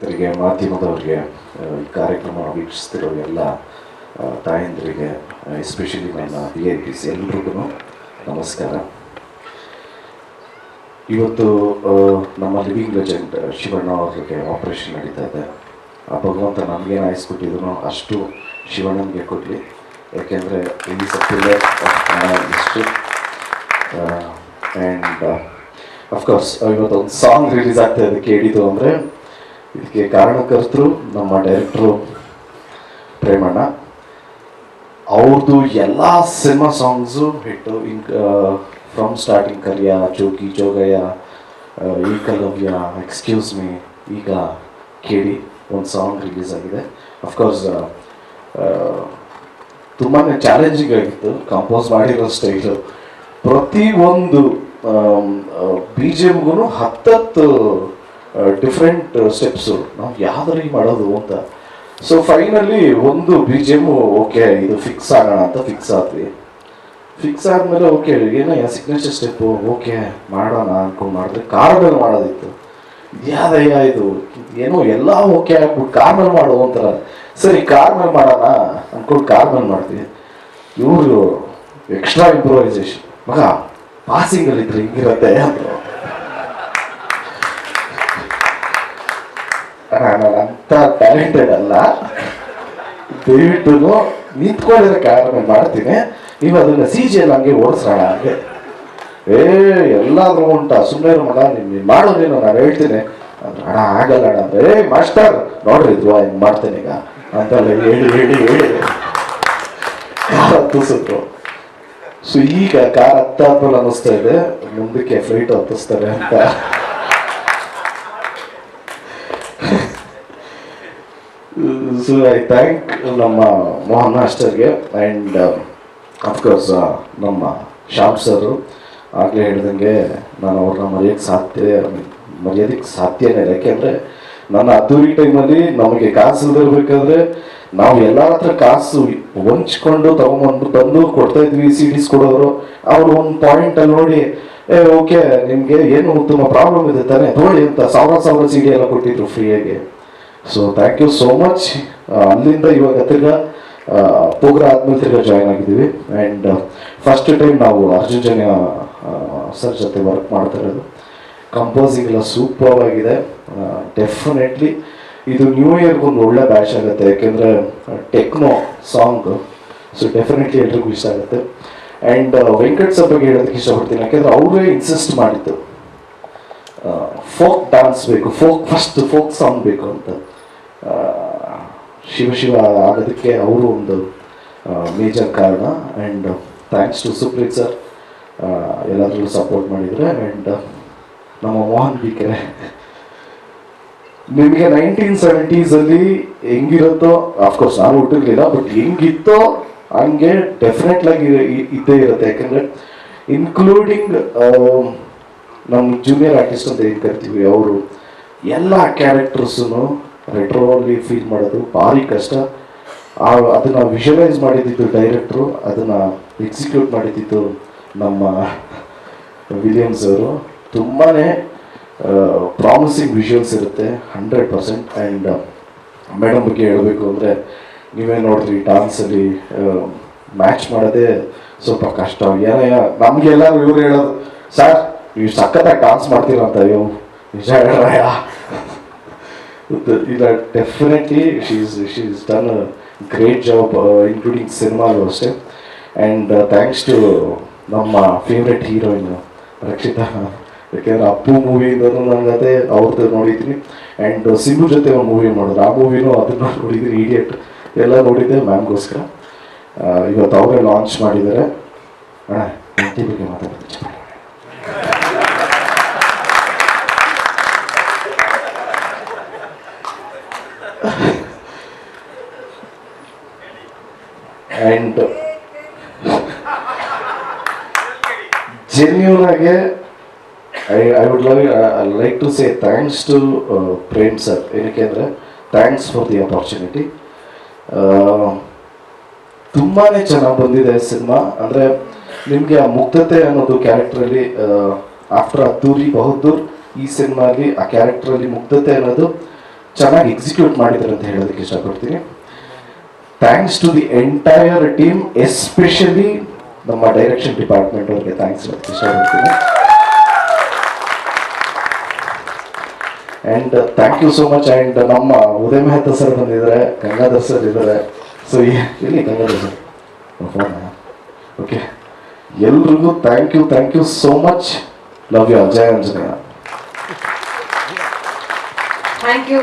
ಪತ್ರಕರ್ತರಿಗೆ ಮಾಧ್ಯಮದವ್ರಿಗೆ ಈ ಕಾರ್ಯಕ್ರಮ ವೀಕ್ಷಿಸ್ತಿರೋ ಎಲ್ಲ ತಾಯಂದ್ರಿಗೆ ಎಸ್ಪೆಷಲಿ ನನ್ನ ವಿ ಐ ಪಿಸ್ ಎಲ್ರಿಗೂ ನಮಸ್ಕಾರ. ಇವತ್ತು ನಮ್ಮ ಲಿವಿಂಗ್ ಲೆಜೆಂಡ್ ಶಿವಣ್ಣ ಅವ್ರಿಗೆ ಆಪರೇಷನ್ ನಡೀತಾ ಇದೆ. ಆ ಭಗವಂತ ನಮಗೇನು ಆಯಿಸ್ಕೊಟ್ಟಿದ್ರು ಅಷ್ಟು ಶಿವಣ್ಣನಿಗೆ ಕೊಡಲಿ. ಯಾಕೆಂದರೆ ಈ ಸತ್ತಿಲ್ಲೇ ಇಷ್ಟು ಆ್ಯಂಡ್ ಅಫ್ಕೋರ್ಸ್ ಇವತ್ತು ಒಂದು ಸಾಂಗ್ ರಿಲೀಸ್ ಆಗ್ತಾ ಇದೆ ಕೇಳಿದ್ದು ಅಂದರೆ ಇದಕ್ಕೆ ಕಾರಣಕರ್ತರು ನಮ್ಮ ಡೈರೆಕ್ಟ್ರು ಪ್ರೇಮಣ್ಣ. ಅವ್ರದ್ದು ಎಲ್ಲ cinema songs hit, in from starting Kaliya Jogi, Jogayya ಈ ಕಲವ್ಯ ಎಕ್ಸ್ಕ್ಯೂಸ್ ಮೀ ಈಗ ಕೇಳಿ ಒಂದು ಸಾಂಗ್ ರಿಲೀಸ್ ಆಗಿದೆ. ಅಫ್ಕೋರ್ಸ್ ತುಂಬಾ ಚಾಲೆಂಜಿಂಗ್ ಆಗಿತ್ತು ಕಂಪೋಸ್ ಮಾಡಿರೋ ಸ್ಟೈಲು ಒಂದು ಬಿ ಜಿ ಎಮ್ಗೂ ಹತ್ತತ್ತು ಡಿಫ್ರೆಂಟ್ ಸ್ಟೆಪ್ಸು ನಾವು ಯಾವ್ದ್ರಲ್ಲಿ ಮಾಡೋದು ಅಂತ. ಸೊ ಫೈನಲಿ ಒಂದು ಬಿ ಜಿ ಎಂ ಓಕೆ ಇದು ಫಿಕ್ಸ್ ಆಗೋಣ ಅಂತ ಫಿಕ್ಸ್ ಆದ್ವಿ. ಫಿಕ್ಸ್ ಆದಮೇಲೆ ಓಕೆ ಏನೋ ಸಿಗ್ನೇಚರ್ ಸ್ಟೆಪ್ಪು ಓಕೆ ಮಾಡೋಣ ಅನ್ಕೊಂಡು ಮಾಡಿದ್ರೆ ಕಾರ್ ಮೇಲೆ ಮಾಡೋದಿತ್ತು. ಯಾವ್ದಯ್ಯ ಇದು? ಏನೋ ಎಲ್ಲ ಓಕೆ ಆಗ್ಬಿಟ್ಟು ಕಾರ್ ಮೇಲೆ ಮಾಡೋ ಅಂತಾರ ಸರಿ ಕಾರ್ ಮೇಲೆ ಮಾಡೋಣ ಅನ್ಕೊಂಡು ಕಾರ್ ಮೇಲೆ ಮಾಡ್ತೀವಿ ಇವರು ಎಕ್ಸ್ಟ್ರಾ ಇಂಪ್ರೂವೈಸೇಷನ್ ಮಗ ಪಾಸಿಂಗ್ ಅಲ್ಲಿ ಇದ್ರೆ ಹಿಂಗಿರತ್ತೆ ಅಂದ್ರು. ಅಂತ ಟ್ಯಾಲೆಂಟೆಡ್ ಅಲ್ಲ. ದಯವಿಟ್ಟು ನಿಂತ್ಕೊಂಡಿರೋ ಕಾರಣ ಮಾಡ್ತೀನಿ. ನೀವು ಅದನ್ನ ಸಿ ಜಿ ಎಲ್ ಹಂಗೆ ಓಡಿಸೋಣ ಹಂಗೆ. ಏ, ಎಲ್ಲಾದ್ರೂ ಉಂಟ. ಸುಮ್ಮನೆ ಮಾಡ ನಿಮ್ಗೆ ಮಾಡೋದೇನು ನೀನು ಹೇಳ್ತೀನಿ. ಅಣ್ಣ ಆಗಲ್ಲ ಅಣ್ಣ ಅಂದ್ರೆ, ಏ, ಮಾಸ್ಟರ್, ನೋಡ್ರಿ ಇದು, ಹಿಂಗೆ ಮಾಡ್ತೇನೆ ಈಗ. ಅಂತೆಲ್ಲ ಹೇಳಿ ಹೇಳಿ ಹೇಳಿ. ಕಾರ್ ಹತ್ತಿಸಿದ್ರು ಸೊ ಈಗ ಕಾರ್ ಹತ್ತಾದ್ಮೇಲೆ ಅನ್ನಿಸ್ತಾ ಇದೆ. ಮುಂದಕ್ಕೆ ಫ್ಲೈಟ್ ಹತ್ತಿಸ್ತಾರೆ ಅಂತ. ಸೊ ಐ ಥ್ಯಾಂಕ್ ನಮ್ಮ ಮೋಹನ್ ಮಾಸ್ಟರ್ಗೆ ಆ್ಯಂಡ್ ಅಫ್ಕೋರ್ಸ್ ನಮ್ಮ ಶ್ಯಾಮ್ ಸರು ಆಗಲೇ ಹೇಳ್ದಂಗೆ ನಾನು ಅವ್ರನ್ನ ಮರೆಯೋಕ್ಕೆ ಸಾಧ್ಯ, ಮರೆಯೋದಕ್ಕೆ ಸಾಧ್ಯನೇ ಇಲ್ಲ. ಯಾಕೆಂದರೆ ನನ್ನ ಅದ್ದೂರಿ ಟೈಮಲ್ಲಿ ನಮಗೆ ಕಾಸು ಇಲ್ದಿರ್ಬೇಕಾದ್ರೆ ನಾವು ಎಲ್ಲ ಹತ್ರ ಕಾಸು ಹೊಂಚ್ಕೊಂಡು ತಗೊಂಬಂದು ತಂದು ಕೊಡ್ತಾ ಇದ್ವಿ ಸಿ ಡಿಸ್ ಕೊಡೋರು. ಅವ್ರು ಒಂದು ಪಾಯಿಂಟಲ್ಲಿ ನೋಡಿ, ಏ ಓಕೆ ನಿಮಗೆ ಏನು ತುಂಬ ಪ್ರಾಬ್ಲಮ್ ಇದೆ ತಾನೇ? ನೋಡಿ ಅಂತ ಸಾವಿರ ಸಾವಿರ ಸಿ ಡಿ ಎಲ್ಲ ಕೊಟ್ಟಿದ್ರು ಫ್ರೀಯಾಗಿ so thank you so much ಅಲ್ಲಿಂದ ಇವಾಗ ತಿರ್ಗಾ ಪ್ರೋಗ್ರಾಮ್ ಆದ್ಮೇಲೆ ತಿರ್ಗಾ ಜಾಯ್ನ್ ಆಗಿದ್ದೀವಿ. ಆ್ಯಂಡ್ ಫಸ್ಟ್ ಟೈಮ್ ನಾವು ಅರ್ಜುನ್ ಜನ ಸರ್ ಜೊತೆ ವರ್ಕ್ ಮಾಡ್ತಾ ಇರೋದು. ಕಂಪೋಸಿಂಗ್ ಎಲ್ಲ ಸೂಪರ್ ಆಗಿದೆ. ಡೆಫಿನೆಟ್ಲಿ ಇದು ನ್ಯೂ ಇಯರ್ಗೆ ಒಂದು ಒಳ್ಳೆ ಬ್ಯಾಚ್ ಆಗುತ್ತೆ. ಯಾಕೆಂದರೆ ಟೆಕ್ನೋ ಸಾಂಗ್ ಸೊ ಡೆಫಿನೆಟ್ಲಿ ಎಲ್ರಿಗೂ ಇಷ್ಟ ಆಗುತ್ತೆ. ಆ್ಯಂಡ್ ವೆಂಕಟ್ ಸರ್ ಬಗ್ಗೆ ಹೇಳೋದಕ್ಕೆ ಇಷ್ಟಪಡ್ತೀನಿ. ಯಾಕೆಂದರೆ ಅವರೇ ಇನ್ಸಿಸ್ಟ್ ಮಾಡಿದ್ದು. ಫೋಕ್ ಡಾನ್ಸ್ ಬೇಕು ಫೋಕ್ ಫಸ್ಟ್ ಫೋಕ್ ಸಾಂಗ್ ಬೇಕು ಅಂತ. ಆ, ಶಿವ ಶಿವ ಆಗೋದಕ್ಕೆ ಅವರು ಒಂದು ಮೇಜರ್ ಕಾರಣ. And thanks to Supreeth sir ಎಲ್ಲರೂ ಸಪೋರ್ಟ್ ಮಾಡಿದರೆ. ಆ್ಯಂಡ್ ನಮ್ಮ ಮೋಹನ್ ಬಿ ಕೆರೆ ನಿಮಗೆ ನೈನ್ಟೀನ್ ಸೆವೆಂಟೀಸಲ್ಲಿ ಹೆಂಗಿರುತ್ತೋ ಅಫ್ಕೋರ್ಸ್ ನಾನು ಹುಟ್ಟಿರಲಿಲ್ಲ ಬಟ್ ಹೆಂಗಿತ್ತೋ ಹಂಗೆ ಡೆಫಿನೆಟ್ಲಾಗಿ ಇದ್ದೇ ಇರುತ್ತೆ. ಯಾಕಂದರೆ ಇನ್ಕ್ಲೂಡಿಂಗ್ ನಮ್ಮ ಜೂನಿಯರ್ ಆರ್ಟಿಸ್ಟ್ ಅಂತ ಏನು ಕರಿತೀವಿ ಅವರು ಎಲ್ಲ ಕ್ಯಾರೆಕ್ಟರ್ಸನ್ನು ರೆಟ್ರೋಲಿ ಫೀಲ್ ಮಾಡೋದು ಭಾರಿ ಕಷ್ಟ. ಅದನ್ನು ವಿಷುವಲೈಸ್ ಮಾಡಿದ್ದು ಡೈರೆಕ್ಟ್ರು ಅದನ್ನು ಎಕ್ಸಿಕ್ಯೂಟ್ ಮಾಡಿದ್ದು ನಮ್ಮ ವಿಲಿಯಮ್ಸ್ ಅವರು. ತುಂಬಾ ಪ್ರಾಮಿಸಿಂಗ್ ವಿಷುವಲ್ಸ್ ಇರುತ್ತೆ ಹಂಡ್ರೆಡ್ ಪರ್ಸೆಂಟ್ ಆ್ಯಂಡ್ ಮೇಡಮ್ ಬಗ್ಗೆ ಹೇಳಬೇಕು ಅಂದರೆ, ನೀವೇ ನೋಡ್ರಿ ಡಾನ್ಸಲ್ಲಿ ಮ್ಯಾಚ್ ಮಾಡೋದೇ ಸ್ವಲ್ಪ ಕಷ್ಟ. ಏನಯ್ಯ ನಮಗೆಲ್ಲ ಇವ್ರು ಹೇಳೋದು ಸರ್ ನೀವು ಸಖತ್ತಾಗಿ ಡಾನ್ಸ್ ಮಾಡ್ತೀರಂತ ಅಯ್ಯೋ, ನಿಜ ಹೇಳ್ರಯ್ಯ she's definitely a great job, great job including also. ಅಷ್ಟೇ ಆ್ಯಂಡ್ thanks ಟು ನಮ್ಮ ಫೇವ್ರೆಟ್ ಹೀರೋಯಿನ್ ರಕ್ಷಿತಾ. ಯಾಕೆಂದ್ರೆ ಅಪ್ಪು ಮೂವಿಯಿಂದನೂ ನನಗೆ ಅದೇ ಅವ್ರದ್ದು ನೋಡಿದ್ರಿ ಆ್ಯಂಡ್ ಸಿಂಧು ಜೊತೆ ಒಂದು ಮೂವಿ ಮಾಡಿದ್ರು. ಆ ಮೂವಿನೂ ಅದನ್ನ ನೋಡಿದ್ರಿ ಇಡಿಯಟ್ ಎಲ್ಲ ನೋಡಿದ್ದೆ ಮ್ಯಾಮ್ಗೋಸ್ಕರ ಇವತ್ತು ಅವರೇ ಲಾಂಚ್ ಮಾಡಿದ್ದಾರೆ. ಅಣ್ಣ ಬಗ್ಗೆ ಮಾತಾಡ್ತೀನಿ. ಆ್ಯಂಡ್ ಜೆನ್ಯೂನ್ ಆಗಿ I I would love like to say thanks to Prem sir ಏನಕ್ಕೆ ಅಂದರೆ ಥ್ಯಾಂಕ್ಸ್ ಫಾರ್ ದಿ ಅಪಾರ್ಚುನಿಟಿ ತುಂಬಾ ಚೆನ್ನಾಗಿ ಬಂದಿದೆ ಸಿನಿಮಾ. ಅಂದರೆ, ನಿಮಗೆ ಆ ಮುಗ್ಧತೆ ಅನ್ನೋದು ಕ್ಯಾರೆಕ್ಟ್ರಲ್ಲಿ ಆಫ್ಟರ್ ಅದ್ದೂರಿ ಬಹದ್ದೂರ್, ಈ ಸಿನಿಮಾಲಿ ಆ ಕ್ಯಾರೆಕ್ಟ್ರಲ್ಲಿ ಮುಗ್ಧತೆ ಅನ್ನೋದು ಚೆನ್ನಾಗಿ ಎಕ್ಸಿಕ್ಯೂಟ್ ಮಾಡಿದ್ದಾರೆ ಅಂತ ಹೇಳೋದಕ್ಕೆ ಇಷ್ಟಪಡ್ತೀನಿ. Thanks to the entire team especially ನಮ್ಮ ಡೈರೆಕ್ಷನ್ ಡಿಪಾರ್ಟ್ಮೆಂಟ್ ಅವ್ರಿಗೆ ಥ್ಯಾಂಕ್ಸ್ ಹೇಳ್ತೀನಿ and thank you so much and ನಮ್ಮ ಉದಯ ಮೆಹತಾ ಸರ್ ಬಂದಿದ್ದಾರೆ, ಗಂಗಾಧರ್ ಸರ್ ಇದ್ದಾರೆ. ಸೊ ಇಲ್ಲಿ ಗಂಗಾಧರ್ ಸರ್ ಓಕೆ ಎಲ್ರಿಗೂ thank you thank you so much love you Ajay Anjaneya thank you